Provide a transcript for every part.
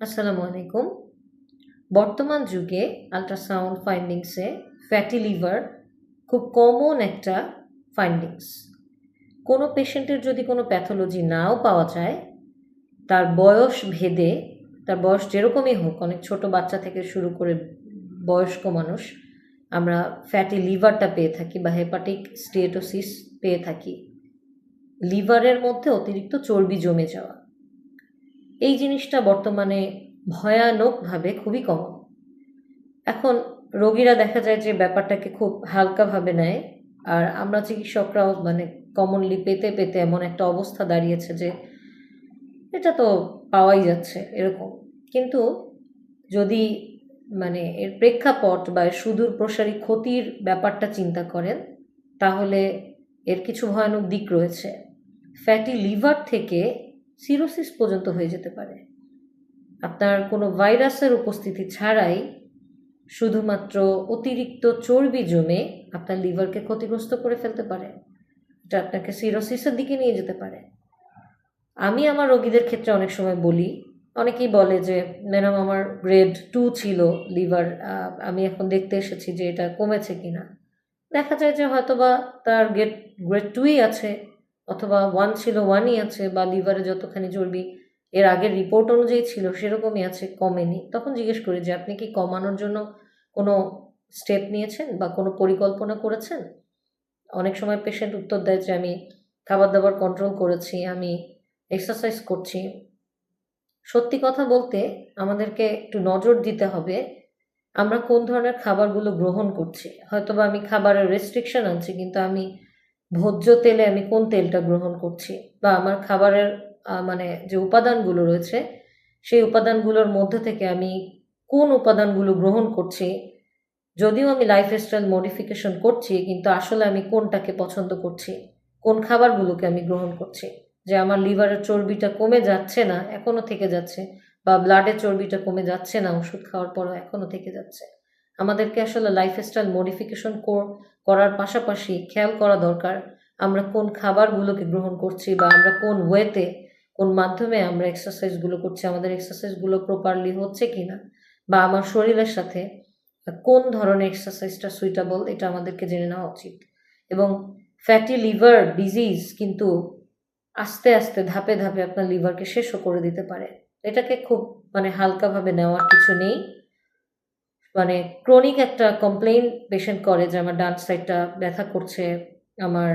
আসসালামু আলাইকুম। বর্তমান যুগে আল্ট্রাসাউন্ড ফাইন্ডিংসে ফ্যাটি লিভার খুব কমন একটা ফাইন্ডিংস কোনো পেশেন্টের যদি কোনো প্যাথোলজি নাও পাওয়া যায়, তার বয়স ভেদে, তার বয়স যেরকমই হোক, অনেক ছোট বাচ্চা থেকে শুরু করে বয়স্ক মানুষ, আমরা ফ্যাটি লিভারটা পেয়ে থাকি বা হেপাটিক স্টেটোসিস পেয়ে থাকি। লিভারের মধ্যে অতিরিক্ত চর্বি জমে যাওয়া। এই জিনিসটা বর্তমানে ভয়ানকভাবে খুবই কম। এখন রোগীরা দেখা যায় যে ব্যাপারটাকে খুব হালকাভাবে নেয়, আর আমরা চিকিৎসকরাও মানে কমনলি পেতে পেতে এমন একটা অবস্থা দাঁড়িয়েছে যে এটা তো পাওয়াই যাচ্ছে এরকম। কিন্তু যদি মানে এর প্রেক্ষাপট বা সুদূর প্রসারী ক্ষতির ব্যাপারটা চিন্তা করেন, তাহলে এর কিছু ভয়ানক দিক রয়েছে। ফ্যাটি লিভার থেকে সিরোসিস পর্যন্ত হয়ে যেতে পারে। আপনার কোনো ভাইরাসের উপস্থিতি ছাড়াই শুধুমাত্র অতিরিক্ত চর্বি জমে আপনার লিভারকে ক্ষতিগ্রস্ত করে ফেলতে পারে। এটা আপনাকে সিরোসিসের দিকে নিয়ে যেতে পারে। আমি আমার রোগীদের ক্ষেত্রে অনেক সময় বলি, অনেকেই বলে যে, ম্যাডাম, আমার গ্রেড টু ছিল লিভার আমি এখন দেখতে এসেছি যে এটা কমেছে কিনা। দেখা যায় যে হয়তোবা তার গ্রেড গ্রেড টুই আছে। অথবা ওয়ান ছিল ওয়ানই আছে বা লিভারে যতখানি চর্বি, এর আগের রিপোর্ট অনুযায়ী ছিল, সেরকমই আছে, কমেনি। তখন জিজ্ঞেস করি যে, আপনি কি কমানোর জন্য কোনো স্টেপ নিয়েছেন বা কোনো পরিকল্পনা করেছেন? অনেক সময় পেশেন্ট উত্তর দেয় যে, আমি খাবার দাবার কন্ট্রোল করেছি, আমি এক্সারসাইজ করছি। সত্যি কথা বলতে আমাদেরকে একটু নজর দিতে হবে, আমরা কোন ধরনের খাবারগুলো গ্রহণ করছি। হয়তোবা আমি খাবারের রেস্ট্রিকশন আনছি, কিন্তু আমি ভোজ্য তেলে আমি কোন তেলটা গ্রহণ করছি? বা আমার খাবারের মানে যে উপাদানগুলো রয়েছে, সেই উপাদানগুলোর মধ্যে থেকে আমি কোন উপাদানগুলো গ্রহণ করছি? যদিও আমি লাইফস্টাইল মডিফিকেশন করছি, কিন্তু আসলে আমি কোনটাকে পছন্দ করছি? কোন খাবারগুলোকে আমি গ্রহণ করছি? যে আমার লিভারের চর্বিটা কমে যাচ্ছে না এখনও থেকে যাচ্ছে, বা ব্লাডের চর্বিটা কমে যাচ্ছে না, ওষুধ খাওয়ার পরও এখনও থেকে যাচ্ছে। আমাদেরকে আসলে লাইফস্টাইল মডিফিকেশন করার পাশাপাশি খেয়াল করা দরকার আমরা কোন খাবারগুলোকে গ্রহণ করছি বা আমরা কোন ওয়েতে কোন মাধ্যমে আমরা এক্সারসাইজগুলো করছি, আমাদের এক্সারসাইজগুলো প্রপারলি হচ্ছে কি না বা আমার শরীরের সাথে কোন ধরনের এক্সারসাইজটা সুইটেবল এটা আমাদেরকে জেনে নেওয়া উচিত। এবং ফ্যাটি লিভার ডিজিজ কিন্তু আস্তে আস্তে ধাপে ধাপে আপনার লিভারকে শেষও করে দিতে পারে। এটাকে খুব মানে হালকাভাবে নেওয়ার কিছু নেই। মানে ক্রনিক একটা কমপ্লেন পেশেন্ট করে যে আমার ডান সাইডটা ব্যথা করছে, আমার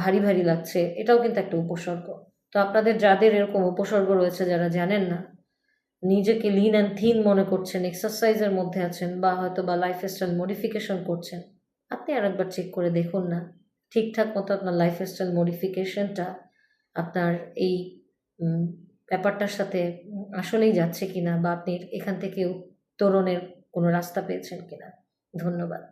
ভারী ভারী লাগছে, এটাও কিন্তু একটা উপসর্গ। তো আপনাদের যাদের এরকম উপসর্গ রয়েছে যারা জানেন না, নিজেকে লিন অ্যান্ড থিন মনে করছেন এক্সারসাইজের মধ্যে আছেন বা হয়তো বা লাইফস্টাইল মডিফিকেশন করছেন, আপনি আরেকবার চেক করে দেখুন না। ঠিকঠাক মতো আপনার লাইফস্টাইল মডিফিকেশনটা আপনার এই ব্যাপারটার সাথে আসলেই যাচ্ছে কিনা বা আপনি এখান থেকে উত্তরণের কোনো রাস্তা পেয়েছেন কিনা? ধন্যবাদ।